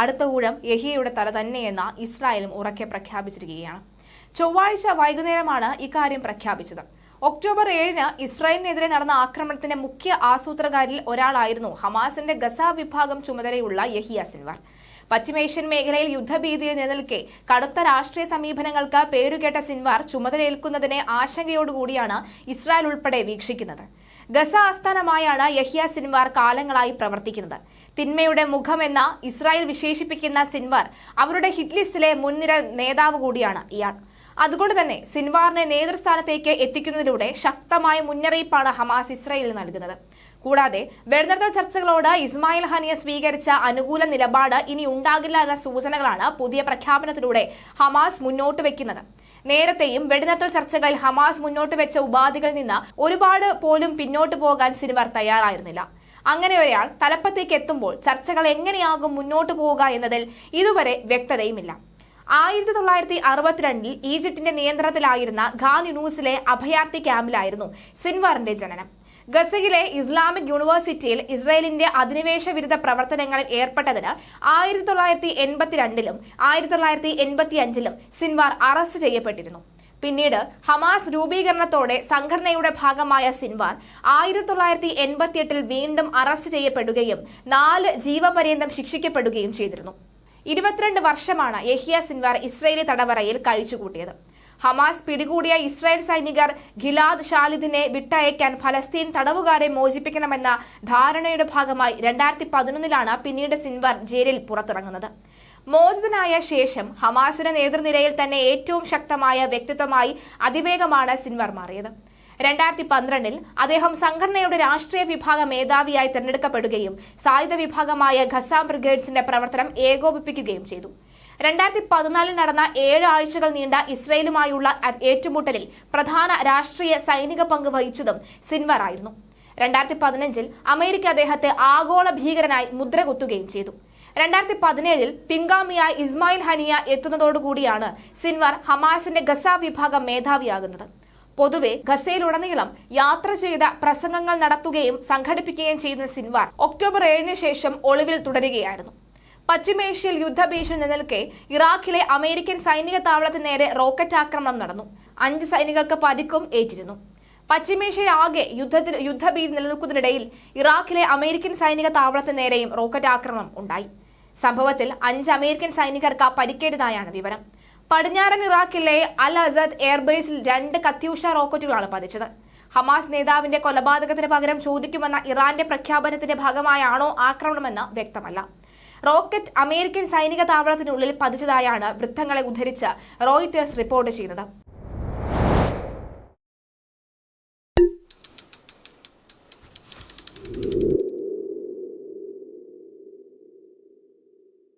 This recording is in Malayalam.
അടുത്ത ഊഴം യഹിയയുടെ തല തന്നെയെന്ന് ഇസ്രായേലും ഉറക്കെ പ്രഖ്യാപിച്ചിരിക്കുകയാണ്. ചൊവ്വാഴ്ച വൈകുന്നേരമാണ് ഇക്കാര്യം പ്രഖ്യാപിച്ചത്. ഒക്ടോബർ ഏഴിന് ഇസ്രായേലിനെതിരെ നടന്ന ആക്രമണത്തിന്റെ മുഖ്യ ആസൂത്രകാരിൽ ഒരാളായിരുന്നു ഹമാസിന്റെ ഗസ വിഭാഗം ചുമതലയുള്ള യഹിയ സിൻവർ പശ്ചിമേഷ്യൻ മേഖലയിൽ യുദ്ധഭീതിയിൽ നിലനിൽക്കെ കടുത്ത രാഷ്ട്രീയ സമീപനങ്ങൾക്ക് പേരുകേട്ട സിൻവാർ ചുമതലയേൽക്കുന്നതിനെ ആശങ്കയോടുകൂടിയാണ് ഇസ്രായേൽ ഉൾപ്പെടെ വീക്ഷിക്കുന്നത്. ഗസ ആസ്ഥാനമായാണ് യഹിയ സിൻവാർ കാലങ്ങളായി പ്രവർത്തിക്കുന്നത്. തിന്മയുടെ മുഖമെന്ന ഇസ്രായേൽ വിശേഷിപ്പിക്കുന്ന സിൻവാർ അവരുടെ ഹിറ്റ് ലിസ്റ്റിലെ മുൻനിര നേതാവ് കൂടിയാണ് ഇയാൾ. അതുകൊണ്ട് തന്നെ സിൻവാറിനെ നേതൃസ്ഥാനത്തേക്ക് എത്തിക്കുന്നതിലൂടെ ശക്തമായ മുന്നറിയിപ്പാണ് ഹമാസ് ഇസ്രായേലിന് നൽകുന്നത്. കൂടാതെ വെടിനിർത്തൽ ചർച്ചകളോട് ഇസ്മായിൽ ഹനിയ സ്വീകരിച്ച അനുകൂല നിലപാട് ഇനി ഉണ്ടാകില്ല എന്ന സൂചനകളാണ് പുതിയ പ്രഖ്യാപനത്തിലൂടെ ഹമാസ് മുന്നോട്ട് വെക്കുന്നത്. നേരത്തെയും വെടിനിർത്തൽ ചർച്ചകളിൽ ഹമാസ് മുന്നോട്ട് വെച്ച ഉപാധികളിൽ നിന്ന് ഒരുപാട് പോലും പിന്നോട്ട് പോകാൻ സിൻവാർ തയ്യാറായിരുന്നില്ല. അങ്ങനെ ഒരാൾ തലപ്പത്തേക്ക് എത്തുമ്പോൾ ചർച്ചകൾ എങ്ങനെയാകും മുന്നോട്ട് പോവുക എന്നതിൽ ഇതുവരെ വ്യക്തതയുമില്ല. ആയിരത്തി തൊള്ളായിരത്തി അറുപത്തിരണ്ടിൽ ഈജിപ്തിന്റെ നിയന്ത്രണത്തിലായിരുന്ന ഖാൻ യൂണൂസിലെ അഭയാർത്ഥി ക്യാമ്പിലായിരുന്നു സിൻവാറിന്റെ ജനനം. ഗസയിലെ ഇസ്ലാമിക് യൂണിവേഴ്സിറ്റിയിൽ ഇസ്രായേലിന്റെ അധിനിവേശ വിരുദ്ധ പ്രവർത്തനങ്ങളിൽ ഏർപ്പെട്ടതിന് ആയിരത്തി തൊള്ളായിരത്തി എൺപത്തിരണ്ടിലും ആയിരത്തി തൊള്ളായിരത്തി എൺപത്തി അഞ്ചിലും സിൻവാർ അറസ്റ്റ് ചെയ്യപ്പെട്ടിരുന്നു. പിന്നീട് ഹമാസ് രൂപീകരണത്തോടെ സംഘടനയുടെ ഭാഗമായ സിൻവാർ ആയിരത്തി തൊള്ളായിരത്തി എൺപത്തിയെട്ടിൽ വീണ്ടും അറസ്റ്റ് ചെയ്യപ്പെടുകയും നാല് ജീവപര്യന്തം ശിക്ഷിക്കപ്പെടുകയും ചെയ്തിരുന്നു. ഇരുപത്തിരണ്ട് വർഷമാണ് യഹിയ സിൻവാർ ഇസ്രയേലി തടവറയിൽ കഴിച്ചുകൂട്ടിയത്. ഹമാസ് പിടികൂടിയ ഇസ്രായേൽ സൈനികർ ഗിലാദ് ഷാലിദിനെ വിട്ടയക്കാൻ ഫലസ്തീൻ തടവുകാരെ മോചിപ്പിക്കണമെന്ന ധാരണയുടെ ഭാഗമായി രണ്ടായിരത്തി പതിനൊന്നിലാണ് പിന്നീട് സിൻവർ ജയിലിൽ പുറത്തിറങ്ങുന്നത്. മോചിതനായ ശേഷം ഹമാസിന്റെ നേതൃനിരയിൽ തന്നെ ഏറ്റവും ശക്തമായ വ്യക്തിത്വമായി അതിവേഗമാണ് സിൻവർ മാറിയത്. രണ്ടായിരത്തി പന്ത്രണ്ടിൽ അദ്ദേഹം സംഘടനയുടെ രാഷ്ട്രീയ വിഭാഗ മേധാവിയായി തിരഞ്ഞെടുക്കപ്പെടുകയും സായുധ വിഭാഗമായ ഖസാം ബ്രിഗേഡ്സിന്റെ പ്രവർത്തനം ഏകോപിപ്പിക്കുകയും ചെയ്തു. രണ്ടായിരത്തി പതിനാലിൽ നടന്ന ഏഴ് ആഴ്ചകൾ നീണ്ട ഇസ്രയേലുമായുള്ള ഏറ്റുമുട്ടലിൽ പ്രധാന രാഷ്ട്രീയ സൈനിക പങ്ക് വഹിച്ചതും സിൻവർ ആയിരുന്നു. രണ്ടായിരത്തി പതിനഞ്ചിൽ അമേരിക്ക അദ്ദേഹത്തെ ആഗോള ഭീകരനായി മുദ്രകുത്തുകയും ചെയ്തു. രണ്ടായിരത്തി പതിനേഴിൽ പിങ്കാമിയായി ഇസ്മായിൽ ഹനിയ എത്തുന്നതോടുകൂടിയാണ് സിൻവർ ഹമാസിന്റെ ഗസ വിഭാഗം മേധാവിയാകുന്നത്. പൊതുവെ ഗസയിലുടനീളം യാത്ര ചെയ്ത പ്രസംഗങ്ങൾ നടത്തുകയും സംഘടിപ്പിക്കുകയും ചെയ്യുന്ന സിൻവാർ ഒക്ടോബർ ഏഴിന് ശേഷം ഒളിവിൽ തുടരുകയായിരുന്നു. പശ്ചിമേഷ്യയിൽ യുദ്ധഭീഷണി നിലനിൽക്കെ ഇറാഖിലെ അമേരിക്കൻ സൈനിക താവളത്തിന് നേരെ റോക്കറ്റ് ആക്രമണം നടന്നു. അഞ്ച് സൈനികർക്ക് പരിക്കും ഏറ്റിരുന്നു. പശ്ചിമേഷ്യയിൽ ആകെ യുദ്ധത്തിൽ യുദ്ധഭീതി നിലനിൽക്കുന്നതിനിടയിൽ ഇറാഖിലെ അമേരിക്കൻ സൈനിക താവളത്തിന് നേരെയും റോക്കറ്റ് ആക്രമണം ഉണ്ടായി. സംഭവത്തിൽ അഞ്ച് അമേരിക്കൻ സൈനികർക്ക് പരിക്കേറ്റതായാണ് വിവരം. പടിഞ്ഞാറൻ ഇറാഖിലെ അൽ അസദ് എയർബേസിൽ രണ്ട് കത്യൂഷ റോക്കറ്റുകളാണ് പതിച്ചത്. ഹമാസ് നേതാവിന്റെ കൊലപാതകത്തിന് പകരം ചോദിക്കുമെന്ന ഇറാന്റെ പ്രഖ്യാപനത്തിന്റെ ഭാഗമായാണോ ആക്രമണമെന്ന് വ്യക്തമല്ല. റോക്കറ്റ് അമേരിക്കൻ സൈനിക താവളത്തിനുള്ളിൽ പതിച്ചതായാണ് വൃത്തങ്ങളെ ഉദ്ധരിച്ച് റോയിറ്റേഴ്സ് റിപ്പോർട്ട് ചെയ്യുന്നത്.